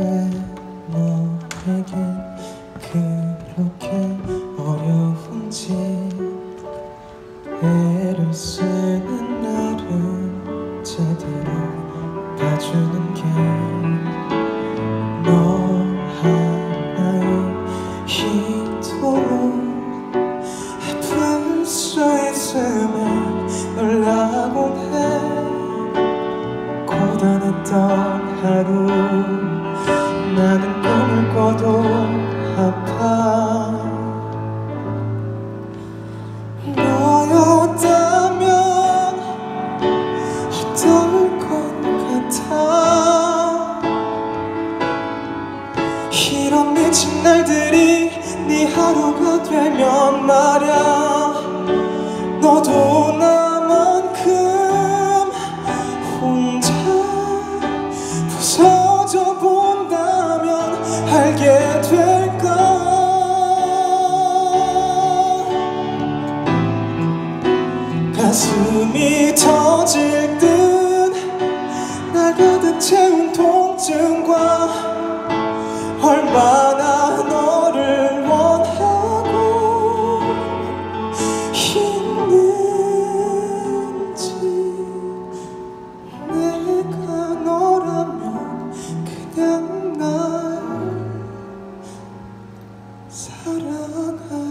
왜 너에겐 그렇게 어려운지 애를 쓰는 나를 제대로 봐주는 게 너 하나의 힘도 아플 수 있으면 놀라곤 해 고단했던 하루 나는 꿈을 꿔도 아파. 너였다면 어떨 것 같아. 이런 미친 날들이 네 하루가 되면 말야 너도 가슴이 터질 듯 날 가득 채운 통증과 얼마나 너를 원하고 있는지 내가 너라면 그냥 날 사랑할